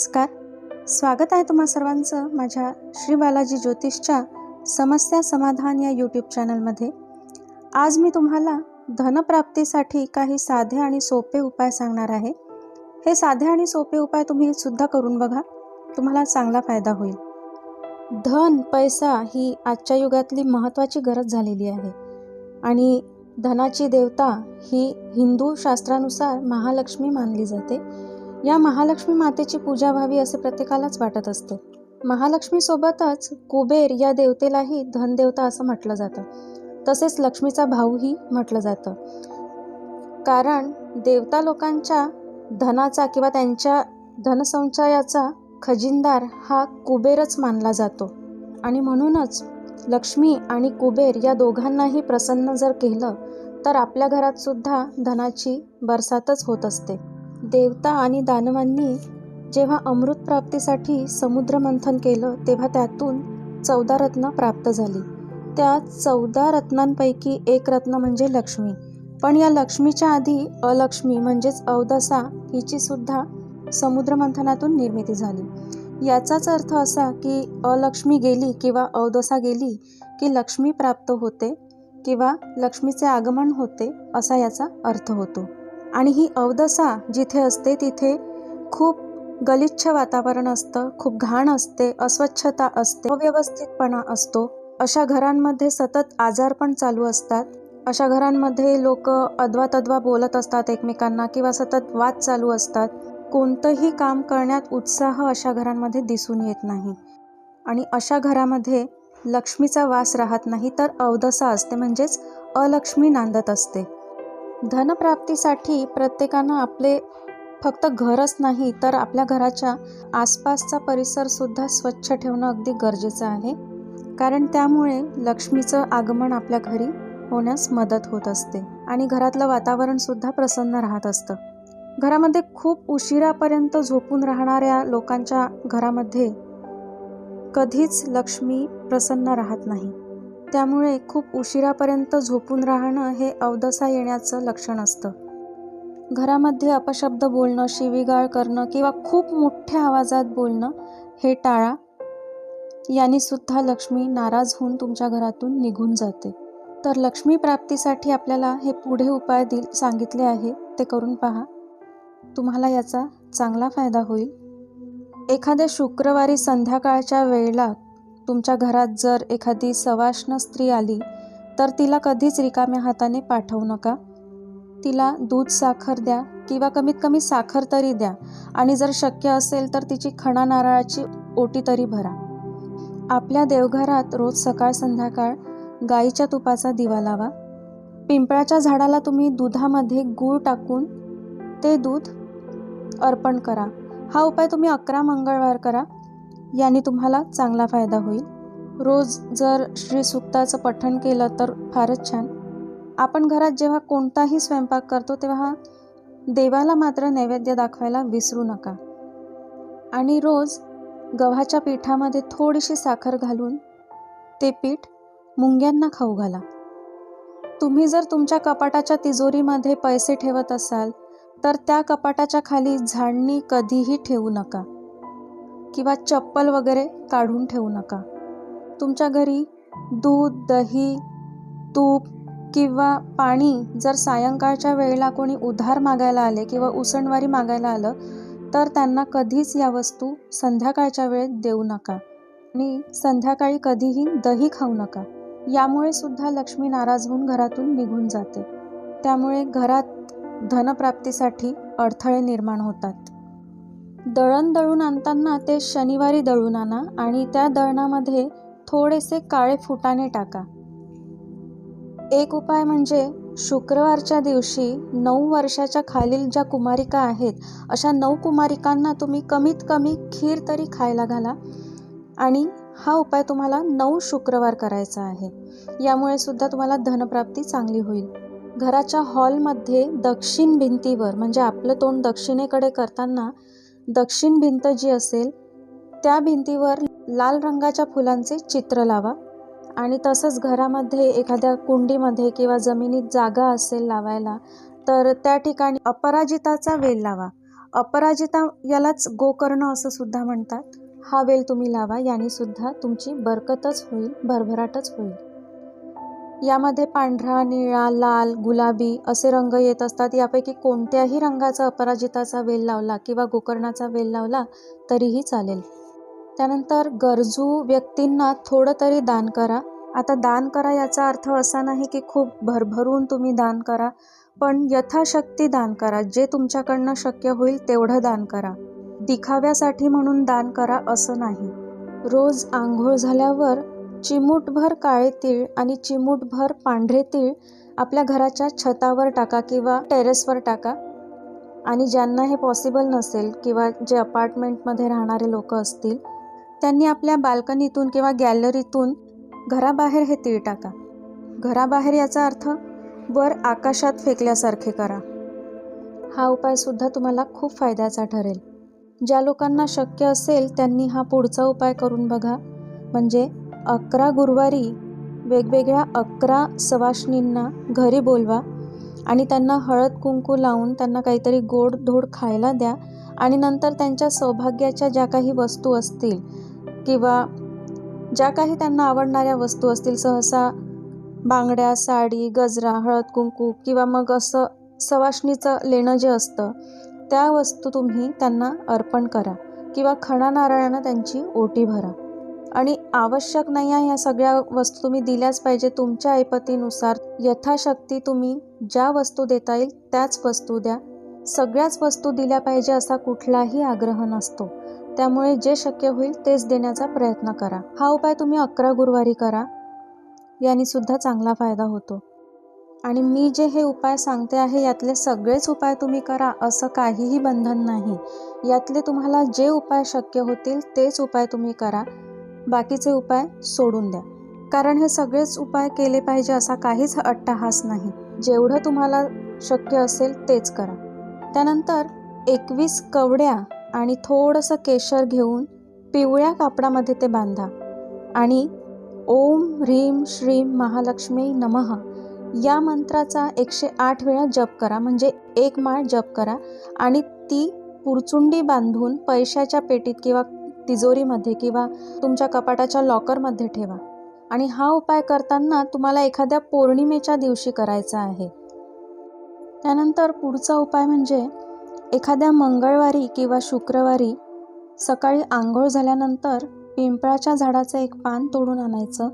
नमस्कार. स्वागत आहे तुम्हा सर्वांचं माझ्या श्री बालाजी ज्योतिषच्या समस्या समाधान या यूट्यूब चॅनलमध्ये आज मी तुम्हाला धनप्राप्तीसाठी काही साधे आणि सोपे उपाय सांगणार आहे. हे साधे आणि सोपे उपाय तुम्ही सुद्धा करून बघा. तुम्हाला चांगला फायदा होईल. धन पैसा ही आजच्या युगातली महत्त्वाची गरज झालेली आहे. आणि धनाची देवता ही हिंदू शास्त्रानुसार महालक्ष्मी मानली जाते. या महालक्ष्मी मातेची पूजा व्हावी असे प्रत्येकालाच वाटत असते. महालक्ष्मीसोबतच कुबेर या देवतेलाही धनदेवता असं म्हटलं जातं. तसेच लक्ष्मीचा भाऊही म्हटलं जातं. कारण देवता लोकांच्या धनाचा किंवा त्यांच्या धनसंचयाचा खजिनदार हा कुबेरच मानला जातो. आणि म्हणूनच लक्ष्मी आणि कुबेर या दोघांनाही प्रसन्न जर केलं तर आपल्या घरातसुद्धा धनाची बरसातच होत असते. देवता आणि दानवांनी जेव्हा अमृत प्राप्तीसाठी समुद्र मंथन केलं तेव्हा त्यातून चौदा रत्न प्राप्त झाली. त्या चौदा रत्नांपैकी एक रत्न म्हणजे लक्ष्मी. पण या लक्ष्मीच्या आधी अलक्ष्मी म्हणजेच अवदसा हिची सुद्धा समुद्र मंथनातून निर्मिती झाली. याचाच अर्थ असा की अलक्ष्मी गेली किंवा अवदसा गेली की लक्ष्मी प्राप्त होते किंवा लक्ष्मीचे आगमन होते असा याचा अर्थ होतो. आणि ही अवदसा जिथे असते तिथे खूप गलिच्छ वातावरण असतं खूप घाण असते अस्वच्छता असते अव्यवस्थितपणा असतो. अशा घरांमध्ये सतत आजार पण चालू असतात. अशा घरांमध्ये लोक अद्वा तद्वा बोलत असतात एकमेकांना किंवा सतत वाद चालू असतात. कोणतंही काम करण्यात उत्साह अशा घरांमध्ये दिसून येत नाही. आणि अशा घरामध्ये लक्ष्मीचा वास राहत नाही तर अवदसा असते म्हणजेच अलक्ष्मी नांदत असते. धनप्राप्तीसाठी प्रत्येकानं आपले फक्त घरच नाही तर आपल्या घराच्या आसपासचा परिसरसुद्धा स्वच्छ ठेवणं अगदी गरजेचं आहे. कारण त्यामुळे लक्ष्मीचं आगमन आपल्या घरी होण्यास मदत होत असते आणि घरातलं वातावरणसुद्धा प्रसन्न राहत असतं. घरामध्ये खूप उशिरापर्यंत झोपून राहणाऱ्या लोकांच्या घरामध्ये कधीच लक्ष्मी प्रसन्न राहत नाही. त्यामुळे खूप उशिरापर्यंत झोपून राहणं हे अवदसा येण्याचं लक्षण असतं. घरामध्ये अपशब्द बोलणं शिवीगाळ करणं किंवा खूप मोठ्या आवाजात बोलणं हे टाळा. यांनी सुद्धा लक्ष्मी नाराज होऊन तुमच्या घरातून निघून जाते. तर लक्ष्मी प्राप्तीसाठी आपल्याला हे पुढे उपाय दिल सांगितले आहे ते करून पहा. तुम्हाला याचा चांगला फायदा होईल. एखाद्या शुक्रवारी संध्याकाळच्या वेळेला तुमच्या घरात जर एखादी सवाष्ण स्त्री आली तर तिला कधीच रिकाम्या हाताने पाठवू नका. तिला दूध साखर द्या किंवा कमीत कमी साखर तरी द्या आणि जर शक्य असेल तर तिची खणा नारळाची ओटी तरी भरा. आपल्या देवघरात रोज सकाळ संध्याकाळ गाईच्या तुपाचा दिवा लावा. पिंपळाच्या झाडाला तुम्ही दुधामध्ये गूळ टाकून ते दूध अर्पण करा. हा उपाय तुम्ही अकरा मंगळवार करा. याने तुम्हाला चांगला फायदा होईल. रोज जर श्री सुक्ताचं पठण केलं तर फारच छान. आपण घरात जेव्हा कोणताही स्वयंपाक करतो तेव्हा देवाला मात्र नैवेद्य दाखवायला विसरू नका. आणि रोज गव्हाच्या पिठामध्ये थोडीशी साखर घालून ते पीठ मुंग्यांना खाऊ घाला. तुम्ही जर तुमच्या कपाटाच्या तिजोरीमध्ये पैसे ठेवत असाल तर त्या कपाटाच्या खाली झाडणी कधीही ठेवू नका. किंवा चप्पल वगैरे काढून ठेवू नका. तुमच्या घरी दूध दही तूप किंवा पाणी जर सायंकाळच्या वेळेला कोणी उधार मागायला आले किंवा उसणवारी मागायला आलं तर त्यांना कधीच या वस्तू संध्याकाळच्या वेळेत देऊ नका. आणि संध्याकाळी कधीही दही खाऊ नका. यामुळे सुद्धा लक्ष्मी नाराज होऊन घरातून निघून जाते. त्यामुळे घरात धनप्राप्तीसाठी अडथळे निर्माण होतात. दळण दळून आणताना ते शनिवारी दळून आणा आणि त्या दळणामध्ये थोडेसे काळे फुटाणे टाका. एक उपाय म्हणजे शुक्रवारच्या दिवशी नऊ वर्षाच्या खालील ज्या कुमारिका आहेत अशा नऊ कुमारिकांना तुम्ही कमीत कमी खीर तरी खायला घाला आणि हा उपाय तुम्हाला नऊ शुक्रवार करायचा आहे. यामुळे सुद्धा तुम्हाला धनप्राप्ती चांगली होईल. घराच्या हॉलमध्ये दक्षिण भिंतीवर म्हणजे आपलं तोंड दक्षिणेकडे करताना दक्षिण भिंत जी असेल त्या भिंतीवर लाल रंगाच्या फुलांचे चित्र लावा आणि तसंच घरामध्ये एखाद्या कुंडीमध्ये किंवा जमिनीत जागा असेल लावायला तर त्या ठिकाणी अपराजिताचा वेल लावा. अपराजिता यालाच गोकर्ण असं सुद्धा म्हणतात. हा वेल तुम्ही लावा याने सुद्धा तुमची बरकतच होईल भरभराटच होईल. यामध्ये पांढरा निळा लाल गुलाबी असे रंग येत असतात. यापैकी कोणत्याही रंगाचा अपराजिताचा वेल लावला किंवा गोकर्णाचा वेल लावला तरीही चालेल. त्यानंतर गरजू व्यक्तींना थोडं तरी दान करा. आता दान करा याचा अर्थ असा नाही की खूप भरभरून तुम्ही दान करा पण यथाशक्ती दान करा. जे तुमच्याकडनं शक्य होईल तेवढं दान करा. दिखाव्यासाठी म्हणून दान करा असं नाही. रोज आंघोळ झाल्यावर चिमूटभर काळे तीळ आणि चिमूटभर पांढरे तीळ आपल्या घराच्या छतावर टाका किंवा टेरेसवर टाका. आणि ज्यांना हे पॉसिबल नसेल किंवा जे अपार्टमेंटमध्ये राहणारे लोक असतील त्यांनी आपल्या बाल्कनीतून किंवा गॅलरीतून घराबाहेर हे तीळ टाका. घराबाहेर याचा अर्थ वर आकाशात फेकल्यासारखे करा. हा उपायसुद्धा तुम्हाला खूप फायद्याचा ठरेल. ज्या लोकांना शक्य असेल त्यांनी हा पुढचा उपाय करून बघा. म्हणजे अकरा गुरुवारी वेगवेगळ्या अकरा सवाष्णींना घरी बोलवा आणि त्यांना हळद कुंकू लावून त्यांना काहीतरी गोड धोड खायला द्या आणि नंतर त्यांच्या सौभाग्याच्या ज्या काही वस्तू असतील किंवा ज्या काही त्यांना आवडणाऱ्या वस्तू असतील सहसा बांगड्या साडी गजरा हळद कुंकू किंवा मग असं सवाशणीचं लेणं जे असतं त्या वस्तू तुम्ही त्यांना अर्पण करा किंवा खणा नारळानं त्यांची ओटी भरा. आणि आवश्यक नाही आहे या सगळ्या वस्तू तुम्ही दिल्याच पाहिजे. तुमच्या ऐपतीनुसार यथाशक्ती तुम्ही ज्या वस्तू देता येईल त्याच वस्तू द्या. सगळ्याच वस्तू दिल्या पाहिजे असा कुठलाही आग्रह नसतो. त्यामुळे जे शक्य होईल तेच देण्याचा प्रयत्न करा. हा उपाय तुम्ही अकरा गुरुवारी करा. याने सुद्धा चांगला फायदा होतो. आणि मी जे हे उपाय सांगते आहे यातले सगळेच उपाय तुम्ही करा असं काहीही बंधन नाही. यातले तुम्हाला जे उपाय शक्य होतील तेच उपाय तुम्ही करा. बाकीचे उपाय सोडून द्या. कारण हे सगळेच उपाय केले पाहिजे असा काहीच अट्टाहास नाही. जेवढं तुम्हाला शक्य असेल तेच करा. त्यानंतर एकवीस कवड्या आणि थोडंसं केशर घेऊन पिवळ्या कापडामध्ये ते बांधा. आणि ओम ह्रीम श्रीम महालक्ष्मी नमः या मंत्राचा एकशे आठ वेळा जप करा. म्हणजे एक माळ जप करा. आणि ती पुरचुंडी बांधून पैशाच्या पेटीत किंवा तिजोरीमध्ये किंवा तुमच्या कपाटाच्या लॉकरमध्ये ठेवा. आणि हा उपाय करताना तुम्हाला एखाद्या पौर्णिमेच्या दिवशी करायचा आहे. त्यानंतर पुढचा उपाय म्हणजे एखाद्या मंगळवारी किंवा शुक्रवारी सकाळी आंघोळ झाल्यानंतर पिंपळाच्या झाडाचं एक पान तोडून आणायचं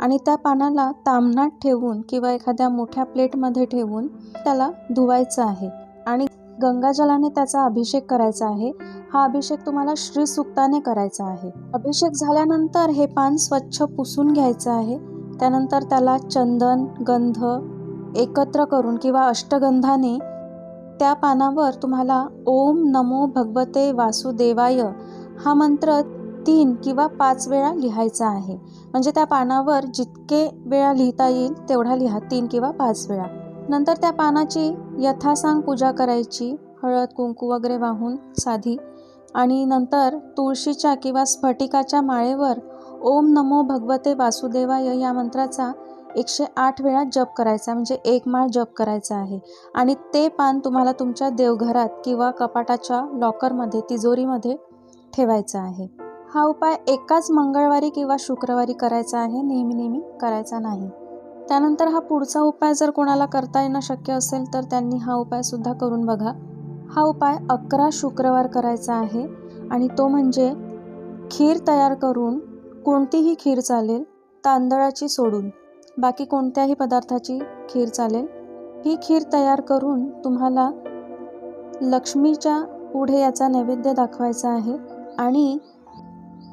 आणि त्या पानाला तामणात ठेवून किंवा एखाद्या मोठ्या प्लेटमध्ये ठेवून त्याला धुवायचं आहे. आणि गंगाजलाने त्याचा अभिषेक करायचा आहे. हा अभिषेक तुम्हाला श्रीसुक्ताने करायचा आहे. अभिषेक झाल्यानंतर हे पान स्वच्छ पुसून घ्यायचं आहे. त्यानंतर त्याला चंदन गंध एकत्र करून किंवा अष्टगंधाने त्या पानावर तुम्हाला ओम नमो भगवते वासुदेवाय हा मंत्र तीन किंवा पाच वेळा लिहायचा आहे. म्हणजे त्या पानावर जितके वेळा लिहिता येईल तेवढा लिहा तीन किंवा पाच वेळा. नंतर त्या पानाची यथासांग पूजा करायची हळद कुंकू वगैरे वाहून साधी. आणि नंतर तुळशीच्या किंवा स्फटिकाच्या माळेवर ओम नमो भगवते वासुदेवाय या मंत्राचा एकशे आठ वेळा जप करायचा म्हणजे एक माळ जप करायचा आहे. आणि ते पान तुम्हाला तुमच्या देवघरात किंवा कपाटाच्या लॉकरमध्ये तिजोरीमध्ये ठेवायचं आहे. हा उपाय एकाच मंगळवारी किंवा शुक्रवारी करायचा आहे नेहमी नेहमी करायचा नाही. त्यानंतर हा पुढचा उपाय जर कोणाला करता येणं शक्य असेल तर त्यांनी हा उपायसुद्धा करून बघा. हा उपाय अकरा शुक्रवार करायचा आहे आणि तो म्हणजे खीर तयार करून कोणतीही खीर चालेल तांदळाची सोडून. बाकी कोणत्याही पदार्थाची खीर चालेल. ही खीर तयार करून तुम्हाला लक्ष्मीच्या पुढे याचा नैवेद्य दाखवायचा आहे आणि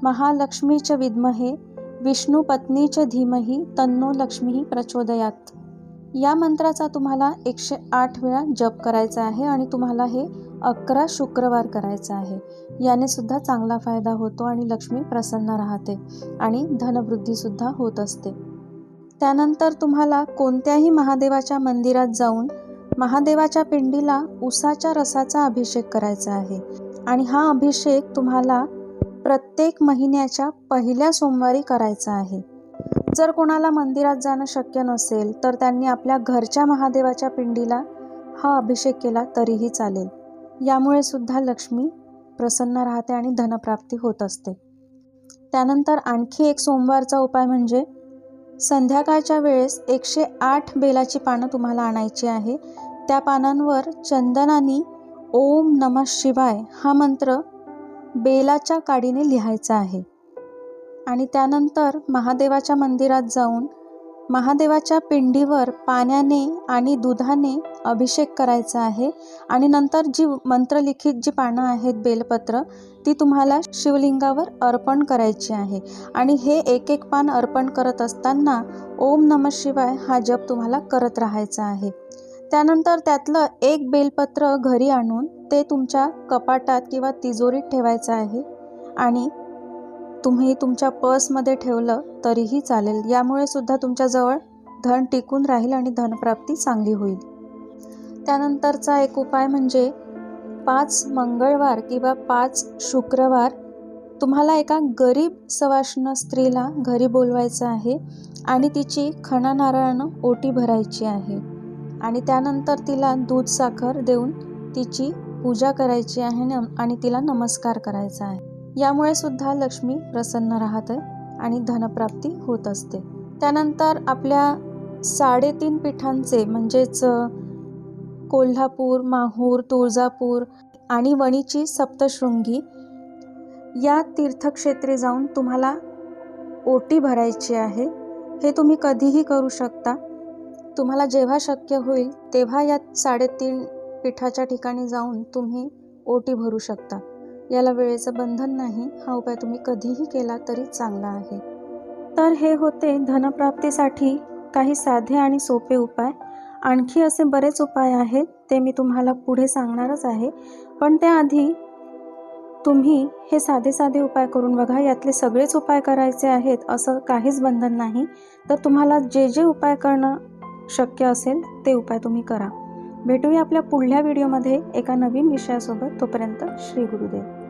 महालक्ष्मीच्या विद्महे विष्णू पत्नीच्या धीमही तन्नो लक्ष्मी प्रचोदयात. या मंत्राचा तुम्हाला एकशे आठ वेळा जप करायचा आहे आणि तुम्हाला हे अकरा शुक्रवार करायचं आहे. याने सुद्धा चांगला फायदा होतो आणि लक्ष्मी प्रसन्न राहते आणि धनवृद्धीसुद्धा होत असते. त्यानंतर तुम्हाला कोणत्याही महादेवाच्या मंदिरात जाऊन महादेवाच्या पिंडीला उसाच्या रसाचा अभिषेक करायचा आहे. आणि हा अभिषेक तुम्हाला प्रत्येक महिन्याच्या पहिल्या सोमवारी करायचा आहे. जर कोणाला मंदिरात जाणं शक्य नसेल तर त्यांनी आपल्या घरच्या महादेवाच्या पिंडीला हा अभिषेक केला तरीही चालेल. यामुळे सुद्धा लक्ष्मी प्रसन्न राहते आणि धनप्राप्ती होत असते. त्यानंतर आणखी एक सोमवारचा उपाय म्हणजे संध्याकाळच्या वेळेस एकशे आठ बेलाची पानं तुम्हाला आणायची आहे. त्या पानांवर चंदनानी ओम नम शिवाय हा मंत्र बेलाच्या काडीने लिहायचं आहे. आणि त्यानंतर महादेवाच्या मंदिरात जाऊन महादेवाच्या पिंडीवर पाण्याने आणि दुधाने अभिषेक करायचा आहे. आणि नंतर जी मंत्रलिखित जी पानं आहेत बेलपत्र ती तुम्हाला शिवलिंगावर अर्पण करायची आहे. आणि हे एक एक पान अर्पण करत असताना ओम नम शिवाय हा जप तुम्हाला करत राहायचा आहे. त्यानंतर त्यातलं एक बेलपत्र घरी आणून ते तुमच्या कपाटात किंवा तिजोरीत ठेवायचं आहे आणि तुम्ही तुमच्या पर्समध्ये ठेवलं तरीही चालेल. यामुळे सुद्धा तुमच्याजवळ धन टिकून राहील आणि धनप्राप्ती चांगली होईल. त्यानंतरचा एक उपाय म्हणजे पाच मंगळवार किंवा पाच शुक्रवार तुम्हाला एका गरीब सवाष्ण स्त्रीला घरी बोलवायचं आहे आणि तिची खणा नारळानं ओटी भरायची आहे आणि त्यानंतर तिला दूध साखर देऊन तिची पूजा करायची आहे न आणि तिला नमस्कार करायचा आहे. यामुळे सुद्धा लक्ष्मी प्रसन्न राहते आणि धनप्राप्ती होत असते. त्यानंतर आपल्या साडेतीन पीठांचे म्हणजेच कोल्हापूर माहूर तुळजापूर आणि वणीची सप्तशृंगी या तीर्थक्षेत्री जाऊन तुम्हाला ओटी भरायची आहे. हे तुम्ही कधीही करू शकता. तुम्हाला जेव्हा शक्य होईल तेव्हा या साडेतीन पीठाच्या ठिकाणी जाऊन तुम्ही ओटी भरू शकता. याला वेळेचं बंधन नाही हा उपाय तुम्ही कधीही केला तरी चांगला आहे. तर हे होते धनप्राप्तीसाठी काही साधे आणि सोपे उपाय. आणखी असे बरेच उपाय आहेत ते मी तुम्हाला पुढे सांगणारच आहे. पण त्याआधी तुम्ही हे साधे साधे उपाय करून बघा यातले सगळेच उपाय करायचे आहेत असं काहीच बंधन नाही. तर तुम्हाला जे जे उपाय करणं शक्य असेल ते उपाय तुम्ही करा. भेटूया आपल्या पुढल्या व्हिडिओमध्ये एका नवीन विषयासोबत. तोपर्यंत श्री गुरुदेव.